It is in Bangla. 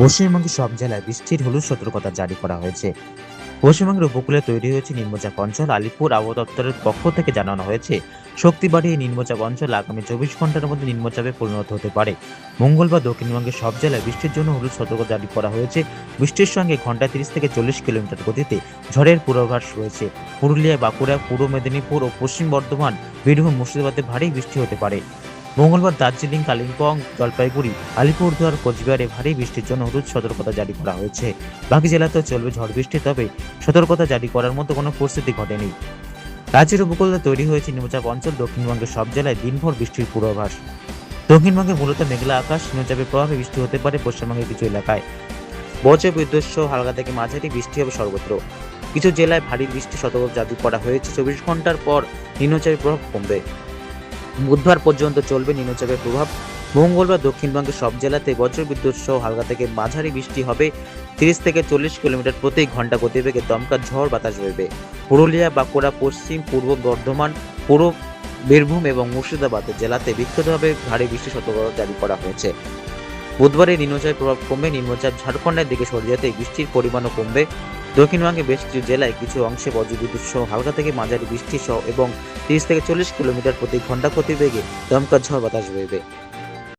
পশ্চিমবঙ্গের সব জেলায় বৃষ্টির হলুদ সতর্কতা জারি করা হয়েছে। পশ্চিমবঙ্গের উপকূলে তৈরি হয়েছে নিম্নচাপ অঞ্চল। আলিপুর আবহাওয়া দপ্তরের পক্ষ থেকে জানানো হয়েছে, শক্তি বাড়িয়ে এই নিম্নচাপ অঞ্চল আগামী চব্বিশ ঘণ্টার মধ্যে নিম্নচাপে পরিণত হতে পারে। মঙ্গলবার দক্ষিণবঙ্গের সব জেলায় বৃষ্টির জন্য হলুদ সতর্কতা জারি করা হয়েছে। বৃষ্টির সঙ্গে ঘন্টায় তিরিশ থেকে চল্লিশ কিলোমিটার গতিতে ঝড়ের পূর্বাভাস রয়েছে। পুরুলিয়া, বাঁকুড়া, পূর্ব মেদিনীপুর ও পশ্চিম বর্ধমান, বীরভূম, মুর্শিদাবাদে ভারী বৃষ্টি হতে পারে। মঙ্গলবার দার্জিলিং, কালিম্পং, জলপাইগুড়ি, আলিপুরদুয়ার, কোচবিহারে ভারী বৃষ্টির জন্য হলুদ সতর্কতা জারি করা হয়েছে। বাকি জেলাতেও চলবে ঝড় বৃষ্টি, তবে সতর্কতা জারি করার মতো কোনো পরিস্থিতি ঘটেনি। রাজ্যের উপকূলে তৈরি হয়েছে নিম্নচাপ অঞ্চল, দক্ষিণবঙ্গের সব জেলায় দিনভর বৃষ্টির পূর্বাভাস। দক্ষিণবঙ্গে মূলত মেঘলা আকাশ নিম্নচাপের প্রভাবে বৃষ্টি হতে পারে পশ্চিমবঙ্গের কিছু এলাকায়। বজ্র বিদ্যুৎ হালকা থেকে মাঝারি বৃষ্টি হবে সর্বত্র। কিছু জেলায় ভারী বৃষ্টি সতর্ক জারি করা হয়েছে। চব্বিশ ঘণ্টার পর নিম্নচাপের প্রভাব কমবে। বুধবার পর্যন্ত চলবে নিম্নচাপের প্রভাব। মঙ্গলবার দক্ষিণবঙ্গের সব জেলাতে বজ্রবিদ্যুৎ সহ হালকা থেকে মাঝারি বৃষ্টি হবে। তিরিশ থেকে চল্লিশ কিলোমিটার প্রতি ঘণ্টা গতিবেগে দমকা ঝড় বাতাস বইবে। পুরুলিয়া, বাঁকুড়া, পশ্চিম, পূর্ব বর্ধমান, পূর্ব বীরভূম এবং মুর্শিদাবাদ জেলাতে বিক্ষিপ্তভাবে ভারী বৃষ্টি সতর্কতা জারি করা হয়েছে। বুধবারে নিম্নচাপের প্রভাব কমবে। নিম্নচাপ ঝাড়খণ্ডের দিকে সরে যেতে বৃষ্টির পরিমাণও কমবে। দক্ষিণবঙ্গে বেশ কিছু জেলায় কিছু অংশে বজ্রবিদ্যুৎ সহ হালকা থেকে মাঝারি বৃষ্টি সহ এবং তিরিশ থেকে চল্লিশ কিলোমিটার প্রতি ঘণ্টা প্রতিবেগে দমকা ঝড় বাতাস বইবে।